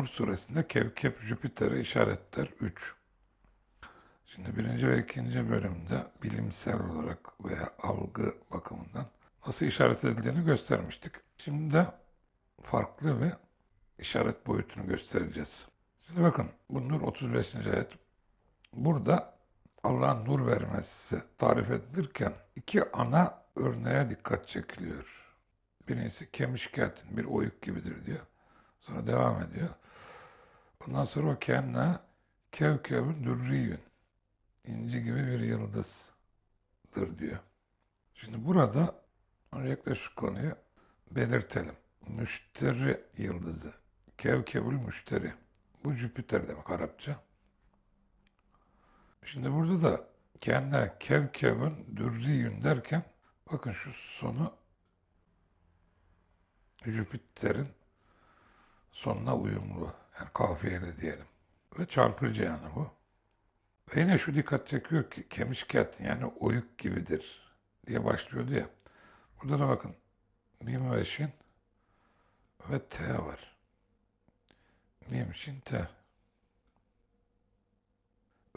Nur suresinde Kevkep Jüpiter'e işaretler 3. Şimdi birinci ve ikinci bölümde bilimsel olarak veya algı bakımından nasıl işaret edildiğini göstermiştik. Şimdi de farklı bir işaret boyutunu göstereceğiz. Şimdi bakın bu Nur 35. ayet. Burada Allah'ın nur vermesi tarif edilirken iki ana örneğe dikkat çekiliyor. Birincisi kemişkatin bir oyuk gibidir diyor. Sonra devam ediyor. Ondan sonra o kendine kevkebün dürriyün. inci gibi bir yıldızdır diyor. Şimdi burada öncelikle şu konuyu belirtelim. Müşteri yıldızı. Kevkebül müşteri. Bu Jüpiter demek Arapça. Şimdi burada da kendine kevkebün dürriyün derken bakın şu sonu Jüpiter'in sonuna uyumlu. Yani kafiyeli diyelim. Ve çarpıcı yani bu. Ve yine şu dikkat çekiyor ki kemişkat yani oyuk gibidir diye başlıyordu ya. Burada da bakın mim ve şin ve t var. Mim, şin, t.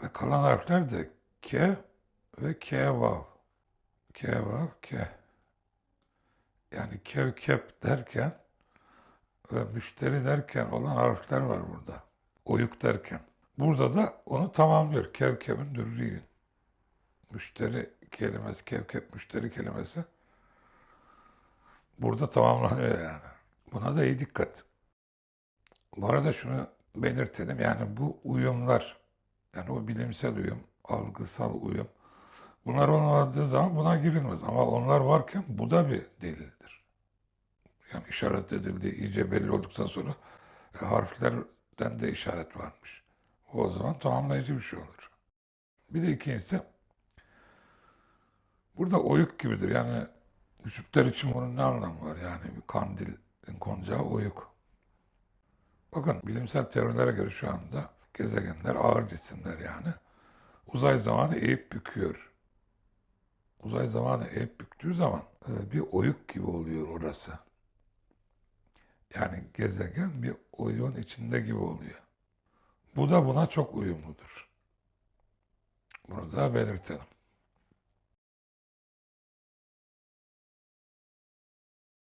Ve kalan harfler de k ve k vav. K vav, k. Yani kevkep derken ve müşteri derken olan harfler var burada. Oyuk derken. Burada da onu tamamlıyor. Kevkebin dürriyün. Müşteri kelimesi, kevkep müşteri kelimesi burada tamamlanıyor yani. Buna da iyi dikkat. Bu arada şunu belirtelim. Yani bu uyumlar, yani o bilimsel uyum, algısal uyum, bunlar olmadığı zaman buna girilmez. Ama onlar varken bu da bir delildir. İşaret edildiği iyice belli olduktan sonra e, harflerden de işaret varmış. O zaman tamamlayıcı bir şey olur. Bir de ikincisi burada oyuk gibidir. Yani Jüpiter için bunun ne anlamı var? Yani bir kandilin konacağı oyuk. Bakın bilimsel teorilere göre şu anda gezegenler ağır cisimler yani. Uzay zamanı eğip büküyor. Uzay zamanı eğip büktüğü zaman e, bir oyuk gibi oluyor orası. Yani gezegen bir oyun içinde gibi oluyor. Bu da buna çok uyumludur. Bunu da belirtelim.